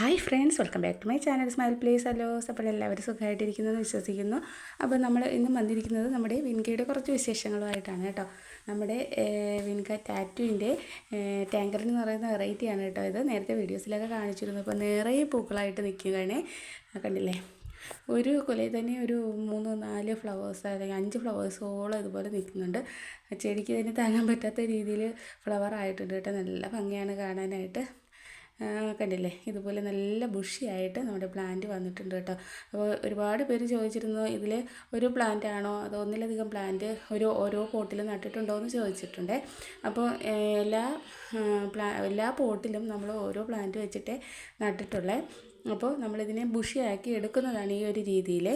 Hi friends welcome back to my channel smile place hello അപ്പോൾ എല്ലാവരും സുഖമായിട്ടിരിക്കുന്നു വിശ്വസിക്കുന്നു. അപ്പോൾ നമ്മൾ ഇന്ന് വന്നിരിക്കുന്നത് നമ്മുടെ വിൻകയുടെ കുറച്ച് വിശേഷങ്ങളുമായിട്ടാണ് കേട്ടോ. നമ്മുടെ വിൻക ടാറ്റുവിന്റെ ടാങ്കർ എന്ന് പറയുന്ന വെറൈറ്റിയാണ് കേട്ടോ ഇത്. നേരത്തെ വീഡിയോസിലൊക്കെ കാണിച്ചിരുന്നു. അപ്പോൾ നിറയെ പൂക്കളായിട്ട് നിൽക്കുകയാണ്. കണ്ടില്ലേ? ഒരു കൊലയിൽ തന്നെ ഒരു മൂന്ന് നാല് ഫ്ലവേഴ്സ് അല്ലെങ്കിൽ അഞ്ച് ഫ്ലവേഴ്സോളം ഇതുപോലെ നിൽക്കുന്നുണ്ട്. ചെടിക്ക് തന്നെ താങ്ങാൻ പറ്റാത്ത രീതിയിൽ ഫ്ലവർ ആയിട്ടുണ്ട് കേട്ടോ. നല്ല ഭംഗിയാണ് കാണാനായിട്ട്. കണ്ടില്ലേ? ഇതുപോലെ നല്ല ബുഷിയായിട്ട് നമ്മുടെ പ്ലാന്റ് വന്നിട്ടുണ്ട് കേട്ടോ. അപ്പോൾ ഒരുപാട് പേര് ചോദിച്ചിരുന്നു ഇതിൽ ഒരു പ്ലാന്റ് ആണോ? അതോ ഒന്നിലധികം പ്ലാന്റ് ഒരു ഓരോ പോട്ടിൽ നട്ടിട്ടുണ്ടോ എന്ന് ചോദിച്ചിട്ടുണ്ട്. അപ്പോൾ എല്ലാ പ്ലാ എല്ലാ പോട്ടിലും നമ്മൾ ഓരോ പ്ലാന്റ് വെച്ചിട്ടേ നട്ടിട്ടുള്ളേ. അപ്പോൾ നമ്മളിതിനെ ബുഷിയാക്കി എടുക്കുന്നതാണ് ഈ ഒരു രീതിയിൽ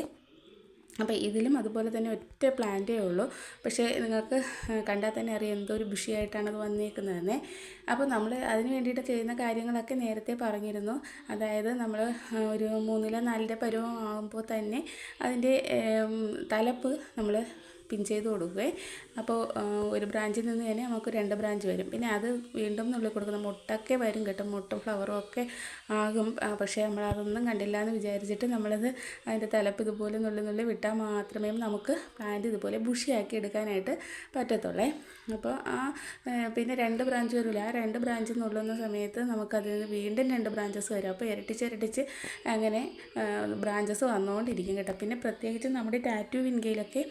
അപ്പോൾ ഇതിലും അതുപോലെ തന്നെ ഒറ്റ പ്ലാന്റേ ഉള്ളൂ. പക്ഷേ നിങ്ങൾക്ക് കണ്ടാൽ തന്നെ അറിയാം എന്തോ ഒരു ബുഷിയായിട്ടാണ് അത് വന്നേക്കുന്നതെന്നേ. അപ്പോൾ നമ്മൾ അതിന് വേണ്ടിയിട്ട് ചെയ്യുന്ന കാര്യങ്ങളൊക്കെ നേരത്തെ പറഞ്ഞിരുന്നു. അതായത് നമ്മൾ ഒരു മൂന്നിലോ നാലിലോ പരുവം ആകുമ്പോൾ തന്നെ അതിന്റെ തലപ്പ് നമ്മൾ പിൻ ചെയ്ത് കൊടുക്കുകയെ അപ്പോൾ ഒരു ബ്രാഞ്ചിൽ നിന്ന് തന്നെ നമുക്ക് രണ്ട് ബ്രാഞ്ച് വരും. പിന്നെ അത് വീണ്ടും നുള്ളിൽ കൊടുക്കുന്ന മുട്ടൊക്കെ വരും കേട്ടോ. മുട്ട ഫ്ലവറും ഒക്കെ ആകും. പക്ഷേ നമ്മൾ അതൊന്നും കണ്ടില്ല എന്ന് വിചാരിച്ചിട്ട് നമ്മളത് അതിന്റെ തലപ്പ് ഇതുപോലെ നുള്ളി നുള്ളി വിട്ടാൽ മാത്രമേ നമുക്ക് പ്ലാന്റ് ഇതുപോലെ ബുഷിയാക്കി എടുക്കാനായിട്ട് പറ്റത്തുള്ളേ. അപ്പോൾ ആ പിന്നെ രണ്ട് ബ്രാഞ്ച് വരില്ല. ആ രണ്ട് ബ്രാഞ്ച് നുള്ളുന്ന സമയത്ത് നമുക്കതിൽ നിന്ന് വീണ്ടും രണ്ട് ബ്രാഞ്ചസ് വരും. അപ്പോൾ ഇരട്ടിച്ച് ഇരട്ടിച്ച് അങ്ങനെ ബ്രാഞ്ചസ് വന്നുകൊണ്ടിരിക്കും കേട്ടോ. പിന്നെ പ്രത്യേകിച്ച് നമ്മുടെ ടാറ്റു വിൻകയിലൊക്കെ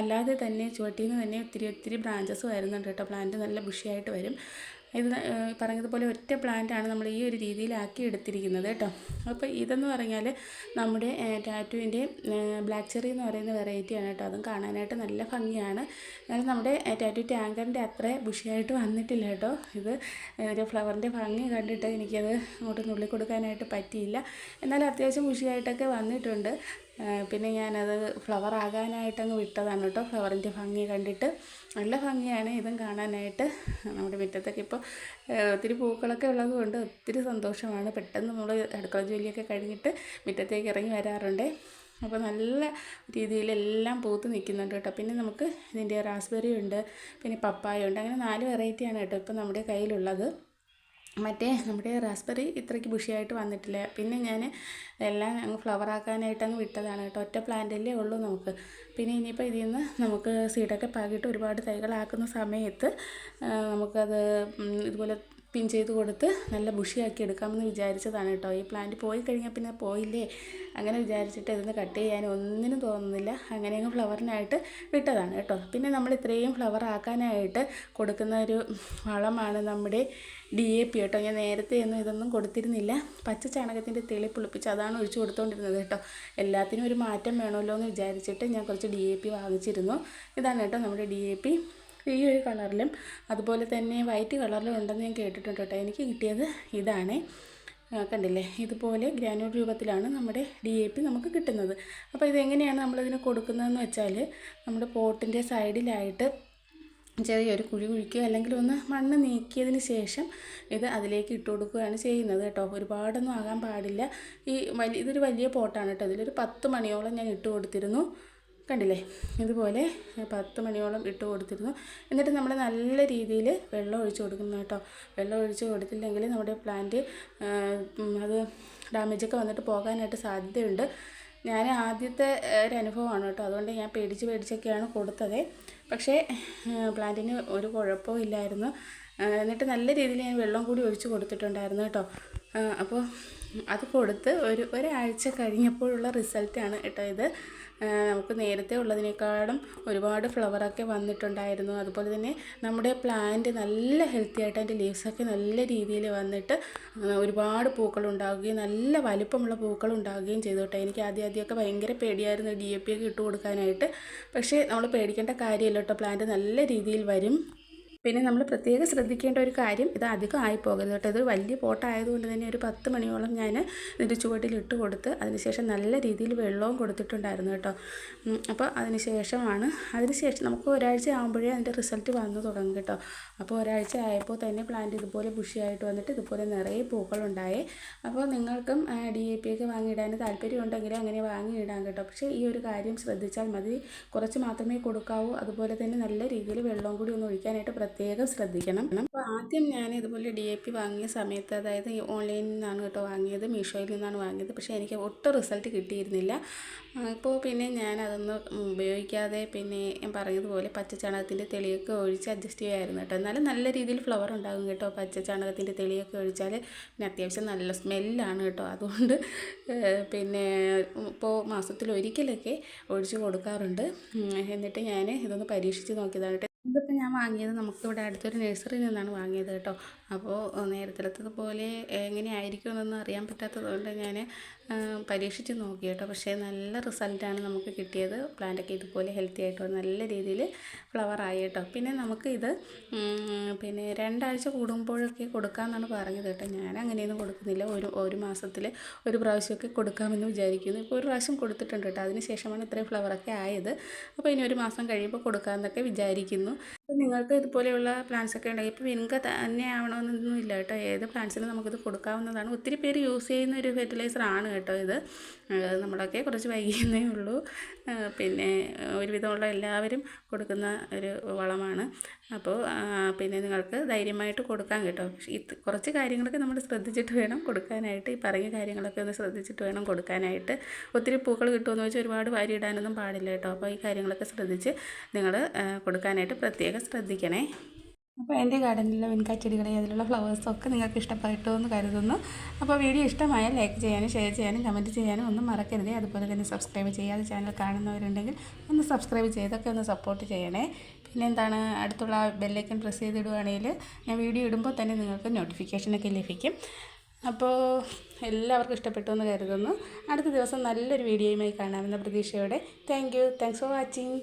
അല്ലാതെ തന്നെ ചുവട്ടിൽ നിന്ന് തന്നെ ഒത്തിരി ഒത്തിരി ബ്രാഞ്ചസ് വരുന്നുണ്ട് കേട്ടോ. പ്ലാന്റ് നല്ല ബുഷിയായിട്ട് വരും. ഇത് പറഞ്ഞതുപോലെ ഒറ്റ പ്ലാന്റാണ് നമ്മൾ ഈ ഒരു രീതിയിലാക്കി എടുത്തിരിക്കുന്നത് കേട്ടോ. അപ്പോൾ ഇതെന്ന് പറഞ്ഞാൽ നമ്മുടെ ടാറ്റുവിന്റെ ബ്ലാക്ക് ചെറി എന്ന് പറയുന്ന വെറൈറ്റിയാണ് കേട്ടോ. അതും കാണാനായിട്ട് നല്ല ഭംഗിയാണ്. എന്നാലും നമ്മുടെ ടാറ്റു ടാങ്കറിന്റെ അത്ര ബുഷിയായിട്ട് വന്നിട്ടില്ല കേട്ടോ. ഇത് ഒരു ഫ്ലവറിന്റെ ഭംഗി കണ്ടിട്ട് എനിക്കത് അങ്ങോട്ട് നുള്ളി കൊടുക്കാനായിട്ട് പറ്റിയില്ല. എന്നാലും അത്യാവശ്യം ബുഷിയായിട്ടൊക്കെ വന്നിട്ടുണ്ട്. പിന്നെ ഞാനത് ഫ്ലവർ ആകാനായിട്ടങ്ങ് വിട്ടതാണ് കേട്ടോ. ഫ്ലവറിന്റെ ഭംഗി കണ്ടിട്ട് നല്ല ഭംഗിയാണ്. ഇതും കാണാനായിട്ട് നമ്മുടെ മുറ്റത്തൊക്കെ ഇപ്പോൾ ഒത്തിരി പൂക്കളൊക്കെ ഉള്ളത് കൊണ്ട് ഒത്തിരി സന്തോഷമാണ്. പെട്ടെന്ന് നമ്മൾ അടുക്കള ജോലിയൊക്കെ കഴിഞ്ഞിട്ട് മുറ്റത്തേക്ക് ഇറങ്ങി വരാറുണ്ട്. അപ്പോൾ നല്ല രീതിയിൽ എല്ലാം പൂത്ത് നിൽക്കുന്നുണ്ട് കേട്ടോ. പിന്നെ നമുക്ക് ഇതിന്റെ റാസ്ബെറി ഉണ്ട് പിന്നെ പപ്പായ ഉണ്ട് അങ്ങനെ നാല് വെറൈറ്റിയാണ് കേട്ടോ ഇപ്പോൾ നമ്മുടെ കയ്യിലുള്ളത്. മറ്റേ നമ്മുടെ റാസ്ബെറി ഇത്രയ്ക്ക് ബുഷിയായിട്ട് വന്നിട്ടില്ല. പിന്നെ ഞാൻ എല്ലാം അങ്ങ് ഫ്ലവർ ആക്കാനായിട്ട് അങ്ങ് വിട്ടതാണ് കേട്ടോ. ഒറ്റ പ്ലാന്റല്ലേ ഉള്ളൂ നമുക്ക്. പിന്നെ ഇനിയിപ്പോൾ ഇതിൽ നിന്ന് നമുക്ക് സീഡൊക്കെ പാകിയിട്ട് ഒരുപാട് തൈകളാക്കുന്ന സമയത്ത് നമുക്കത് ഇതുപോലെ പിൻ ചെയ്ത് കൊടുത്ത് നല്ല ബുഷിയാക്കി എടുക്കാമെന്ന് വിചാരിച്ചതാണ് കേട്ടോ. ഈ പ്ലാന്റ് പോയി കഴിഞ്ഞാൽ പിന്നെ പോയില്ലേ? അങ്ങനെ വിചാരിച്ചിട്ട് ഇതിന് കട്ട് ചെയ്യാൻ ഒന്നിനും തോന്നുന്നില്ല. അങ്ങനെയങ്ങ് ഫ്ലവറിനായിട്ട് വിട്ടതാണ് കേട്ടോ. പിന്നെ നമ്മൾ ഇത്രയും ഫ്ലവർ ആക്കാനായിട്ട് കൊടുക്കുന്ന ഒരു വളമാണ് നമ്മുടെ ഡി എ പി കേട്ടോ. ഞാൻ നേരത്തെ ഒന്നും ഇതൊന്നും കൊടുത്തിരുന്നില്ല. പച്ച ചാണകത്തിന്റെ തെളി പുളിപ്പിച്ച് അതാണ് ഒഴിച്ചു കൊടുത്തുകൊണ്ടിരുന്നത് കേട്ടോ. എല്ലാത്തിനും ഒരു മാറ്റം വേണമല്ലോ എന്ന് വിചാരിച്ചിട്ട് ഞാൻ കുറച്ച് ഡി എ പി വാങ്ങിച്ചിരുന്നു. ഇതാണ് കേട്ടോ നമ്മുടെ ഡി എ പി ഈ ഒരു കളറിലും അതുപോലെ തന്നെ വൈറ്റ് കളറിലും ഉണ്ടെന്ന് ഞാൻ കേട്ടിട്ടുണ്ട് കേട്ടോ. എനിക്ക് കിട്ടിയത് ഇതാണ്. കണ്ടില്ലേ? ഇതുപോലെ ഗ്രാനുൾ രൂപത്തിലാണ് നമ്മുടെ ഡി എ പി നമുക്ക് കിട്ടുന്നത്. അപ്പോൾ ഇതെങ്ങനെയാണ് നമ്മളിതിന് കൊടുക്കുന്നതെന്ന് വെച്ചാൽ നമ്മുടെ പോട്ടിന്റെ സൈഡിലായിട്ട് ചെറിയൊരു കുഴി കുഴിക്കുക അല്ലെങ്കിൽ ഒന്ന് മണ്ണ് നീക്കിയതിന് ശേഷം ഇത് അതിലേക്ക് ഇട്ട് കൊടുക്കുകയാണ് ചെയ്യുന്നത് കേട്ടോ. ഒരുപാടൊന്നും ആകാൻ പാടില്ല. ഈ വലിയ ഇതൊരു വലിയ പോട്ടാണ് കേട്ടോ. ഇതിലൊരു പത്ത് മണിയോളം ഞാൻ ഇട്ട് കൊടുത്തിരുന്നു. കണ്ടില്ലേ? ഇതുപോലെ പത്ത് മണിയോളം ഇട്ട് കൊടുത്തിരുന്നു. എന്നിട്ട് നമ്മൾ നല്ല രീതിയിൽ വെള്ളം ഒഴിച്ച് കൊടുക്കുന്നു കേട്ടോ. വെള്ളം ഒഴിച്ച് കൊടുത്തില്ലെങ്കിൽ നമ്മുടെ പ്ലാന്റ് അത് ഡാമേജൊക്കെ വന്നിട്ട് പോകാനായിട്ട് സാധ്യതയുണ്ട്. ഞാൻ ആദ്യത്തെ ഒരു അനുഭവമാണ് കേട്ടോ. അതുകൊണ്ട് ഞാൻ പേടിച്ച് പേടിച്ചൊക്കെയാണ് കൊടുത്തത്. പക്ഷേ പ്ലാന്റിന് ഒരു കുഴപ്പവും ഇല്ലായിരുന്നു. എന്നിട്ട് നല്ല രീതിയിൽ ഞാൻ വെള്ളം കൂടി ഒഴിച്ച് കൊടുത്തിട്ടുണ്ടായിരുന്നു കേട്ടോ. അപ്പോൾ അത് കൊടുത്ത് ഒരു ഒരാഴ്ച കഴിഞ്ഞപ്പോഴുള്ള റിസൾട്ടാണ് കേട്ടോ ഇത്. നമുക്ക് നേരത്തെ ഉള്ളതിനേക്കാളും ഒരുപാട് ഫ്ലവറൊക്കെ വന്നിട്ടുണ്ടായിരുന്നു. അതുപോലെ തന്നെ നമ്മുടെ പ്ലാന്റ് നല്ല ഹെൽത്തി ആയിട്ട് അതിന്റെ ലീവ്സൊക്കെ നല്ല രീതിയിൽ വന്നിട്ട് ഒരുപാട് പൂക്കൾ ഉണ്ടാവുകയും നല്ല വലുപ്പമുള്ള പൂക്കൾ ഉണ്ടാവുകയും ചെയ്തു കേട്ടോ. എനിക്ക് ആദ്യം ആദ്യമൊക്കെ ഭയങ്കര പേടിയായിരുന്നു ഡി എ പി ഒക്കെ ഇട്ട് കൊടുക്കാനായിട്ട്. പക്ഷേ നമ്മൾ പേടിക്കേണ്ട കാര്യമില്ല കേട്ടോ. പ്ലാന്റ് നല്ല രീതിയിൽ വരും. പിന്നെ നമ്മൾ പ്രത്യേകം ശ്രദ്ധിക്കേണ്ട ഒരു കാര്യം ഇത് അധികം ആയി പോകരുത് കേട്ടോ. ഇത് വലിയ പോട്ടായതുകൊണ്ട് തന്നെ ഒരു പത്ത് മണിയോളം ഞാൻ ഇതിന്റെ ചുവട്ടിൽ ഇട്ട് കൊടുത്ത് അതിനുശേഷം നല്ല രീതിയിൽ വെള്ളവും കൊടുത്തിട്ടുണ്ടായിരുന്നു കേട്ടോ. അപ്പോൾ അതിനുശേഷമാണ് അതിനുശേഷം നമുക്ക് ഒരാഴ്ച ആകുമ്പോഴേ അതിന്റെ റിസൾട്ട് വന്നു തുടങ്ങും കേട്ടോ. അപ്പോൾ ഒരാഴ്ച ആയപ്പോൾ തന്നെ പ്ലാന്റ് ഇതുപോലെ ബുഷിയായിട്ട് വന്നിട്ട് ഇതുപോലെ നിറയെ പൂക്കളുണ്ടായി. അപ്പോൾ നിങ്ങൾക്കും ഡി എ പി ഒക്കെ വാങ്ങിയിടാൻ താല്പര്യമുണ്ടെങ്കിൽ അങ്ങനെ വാങ്ങിയിടാം കേട്ടോ. പക്ഷേ ഈ ഒരു കാര്യം ശ്രദ്ധിച്ചാൽ മതി. കുറച്ച് മാത്രമേ കൊടുക്കാവൂ. അതുപോലെ തന്നെ നല്ല രീതിയിൽ വെള്ളവും കൂടി ഒന്ന് ഒഴിക്കാനായിട്ട് പ്രത്യേകം ശ്രദ്ധിക്കണം. അപ്പോൾ ആദ്യം ഞാൻ ഇതുപോലെ ഡി എ പി വാങ്ങിയ സമയത്ത് അതായത് ഓൺലൈനിൽ നിന്നാണ് കേട്ടോ വാങ്ങിയത് മീഷോയിൽ നിന്നാണ് വാങ്ങിയത്. പക്ഷേ എനിക്ക് ഒട്ടും റിസൾട്ട് കിട്ടിയിരുന്നില്ല. അപ്പോൾ പിന്നെ ഞാൻ അതൊന്ന് ഉപയോഗിക്കാതെ പിന്നെ ഞാൻ പറഞ്ഞതുപോലെ പച്ച ചാണകത്തിന്റെ തെളിയൊക്കെ ഒഴിച്ച് അഡ്ജസ്റ്റ് ചെയ്യുമായിരുന്നു കേട്ടോ. എന്നാലും നല്ല രീതിയിൽ ഫ്ലവർ ഉണ്ടാകും കേട്ടോ. പച്ച ചാണകത്തിന്റെ തെളിയൊക്കെ ഒഴിച്ചാൽ പിന്നെ അത്യാവശ്യം നല്ല സ്മെല്ലാണ് കേട്ടോ. അതുകൊണ്ട് പിന്നെ ഇപ്പോൾ മാസത്തിൽ ഒരിക്കലൊക്കെ ഒഴിച്ച് കൊടുക്കാറുണ്ട്. എന്നിട്ട് ഞാൻ ഇതൊന്ന് പരീക്ഷിച്ച് നോക്കിയതാണ് വാങ്ങിയത് നമുക്കിവിടെ അടുത്തൊരു നഴ്സറിയിൽ നിന്നാണ് വാങ്ങിയത് കേട്ടോ. അപ്പോൾ നേരത്തിലത്തത് പോലെ എങ്ങനെയായിരിക്കും എന്നൊന്നും അറിയാൻ പറ്റാത്തത് കൊണ്ട് ഞാൻ പരീക്ഷിച്ച് നോക്കി കേട്ടോ. പക്ഷേ നല്ല റിസൾട്ടാണ് നമുക്ക് കിട്ടിയത്. പ്ലാന്റൊക്കെ ഇതുപോലെ ഹെൽത്തി ആയിട്ട് നല്ല രീതിയിൽ ഫ്ലവർ ആയി കേട്ടോ. പിന്നെ നമുക്ക് ഇത് പിന്നെ രണ്ടാഴ്ച കൂടുമ്പോഴൊക്കെ കൊടുക്കാമെന്നാണ് പറഞ്ഞത് കേട്ടോ. ഞാൻ അങ്ങനെയൊന്നും കൊടുക്കുന്നില്ല. ഒരു ഒരു മാസത്തിൽ ഒരു പ്രാവശ്യമൊക്കെ കൊടുക്കാമെന്ന് വിചാരിക്കുന്നു. ഇപ്പോൾ ഒരു പ്രാവശ്യം കൊടുത്തിട്ടുണ്ട് കേട്ടോ. അതിന് ശേഷമാണ് ഇത്രയും ഫ്ലവറൊക്കെ ആയത്. അപ്പോൾ ഇനി ഒരു മാസം കഴിയുമ്പോൾ കൊടുക്കാമെന്നൊക്കെ വിചാരിക്കുന്നു. അപ്പോൾ നിങ്ങൾക്ക് ഇതുപോലെയുള്ള പ്ലാന്റ്സ് ഒക്കെ ഉണ്ടെങ്കിൽ ഇപ്പോൾ വിൻക തന്നെ ആവണമെന്നൊന്നുമില്ല കേട്ടോ. ഏത് പ്ലാന്റ്സിനും നമുക്കിത് കൊടുക്കാവുന്നതാണ്. ഒത്തിരി പേര് യൂസ് ചെയ്യുന്ന ഒരു ഫെർട്ടിലൈസർ ആണ് കേട്ടോ ഇത്. നമ്മളൊക്കെ കുറച്ച് വൈകിയെന്നേ ഉള്ളൂ. പിന്നെ ഒരുവിധമുള്ള എല്ലാവരും കൊടുക്കുന്ന ഒരു വളമാണ്. അപ്പോൾ പിന്നെ നിങ്ങൾക്ക് ധൈര്യമായിട്ട് കൊടുക്കാൻ കേട്ടോ. കുറച്ച് കാര്യങ്ങളൊക്കെ നമ്മൾ ശ്രദ്ധിച്ചിട്ട് വേണം കൊടുക്കാനായിട്ട്. ഈ പറഞ്ഞ കാര്യങ്ങളൊക്കെ ഒന്ന് ശ്രദ്ധിച്ചിട്ട് വേണം കൊടുക്കാനായിട്ട്. ഒത്തിരി പൂക്കൾ കിട്ടുമെന്ന് വെച്ചാൽ ഒരുപാട് വാരി ഇടാനൊന്നും പാടില്ല കേട്ടോ. അപ്പോൾ ഈ കാര്യങ്ങളൊക്കെ ശ്രദ്ധിച്ച് നിങ്ങൾ കൊടുക്കാനായിട്ട് പ്രത്യേകം ശ്രദ്ധിക്കണേ. അപ്പോൾ എന്റെ ഗാർഡനിലെ വെൻകാച്ചെടികളെ അതിലുള്ള ഫ്ലവേഴ്സൊക്കെ നിങ്ങൾക്ക് ഇഷ്ടപ്പെട്ടു എന്ന് കരുതുന്നു. അപ്പോൾ വീഡിയോ ഇഷ്ടമായാൽ ലൈക്ക് ചെയ്യാനും ഷെയർ ചെയ്യാനും കമന്റ് ചെയ്യാനും ഒന്നും മറക്കരുതേ. അതുപോലെ തന്നെ സബ്സ്ക്രൈബ് ചെയ്യാതെ ചാനൽ കാണുന്നവരുണ്ടെങ്കിൽ ഒന്ന് സബ്സ്ക്രൈബ് ചെയ്തൊക്കെ ഒന്ന് സപ്പോർട്ട് ചെയ്യണേ. പിന്നെ എന്താണ് അടുത്തുള്ള ബെല്ലൈക്കൺ പ്രസ് ചെയ്തിടുവാണെങ്കിൽ ഞാൻ വീഡിയോ ഇടുമ്പോൾ തന്നെ നിങ്ങൾക്ക് നോട്ടിഫിക്കേഷനൊക്കെ ലഭിക്കും. അപ്പോൾ എല്ലാവർക്കും ഇഷ്ടപ്പെട്ടു എന്ന് കരുതുന്നു. അടുത്ത ദിവസം നല്ലൊരു വീഡിയോയുമായി കാണാമെന്ന പ്രതീക്ഷയോടെ. Thank you thanks for watching